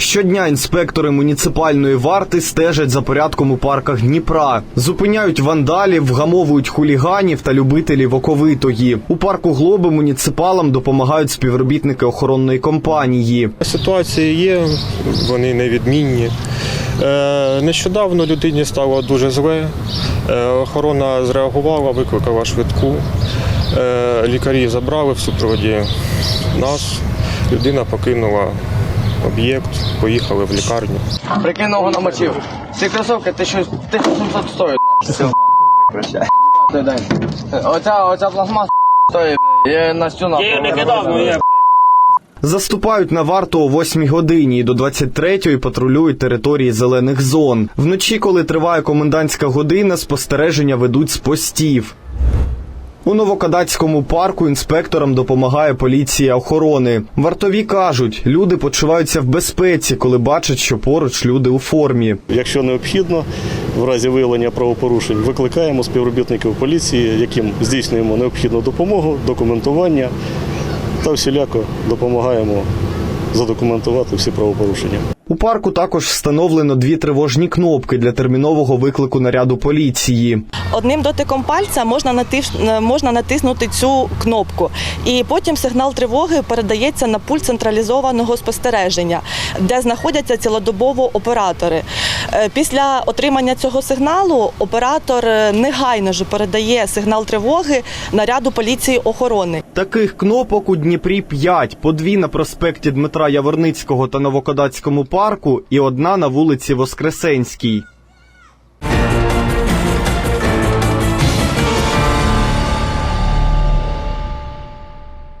Щодня інспектори муніципальної варти стежать за порядком у парках Дніпра, зупиняють вандалів, вгамовують хуліганів та любителів оковитої. У парку Глоби муніципалам допомагають співробітники охоронної компанії. Ситуації є, вони невідмінні. Е, Нещодавно людині стало дуже зле. Е, Охорона зреагувала, викликала швидку. Е, Лікарі забрали в супроводі нас. Людина покинула об'єкт, поїхали в лікарню. Прикинь, ногу намочив. Ці кросовки 1700 стоять. Все, прекращай. Дай. Оця, оця пластмаса стоїть. Я на стіну. Я не кидав, ну я Заступають на варту о 8 годині і до 23-ї патрулюють території зелених зон. Вночі, коли триває комендантська година, спостереження ведуть з постів. У Новокадацькому парку інспекторам допомагає поліція охорони. Вартові кажуть, люди почуваються в безпеці, коли бачать, що поруч люди у формі. Якщо необхідно, в разі виявлення правопорушень викликаємо співробітників поліції, яким здійснюємо необхідну допомогу, документування та всіляко допомагаємо задокументувати всі правопорушення. У парку також встановлено дві тривожні кнопки для термінового виклику наряду поліції. Одним дотиком пальця можна натиш... можна натиснути цю кнопку, і потім сигнал тривоги передається на пульт централізованого спостереження, де знаходяться цілодобово оператори. Е, Після отримання цього сигналу оператор е, негайно ж передає сигнал тривоги наряду поліції охорони. Таких кнопок у Дніпрі 5, по дві на проспекті Дмитра Яворницького та Новокодацькому парку і одна на вулиці Воскресенській.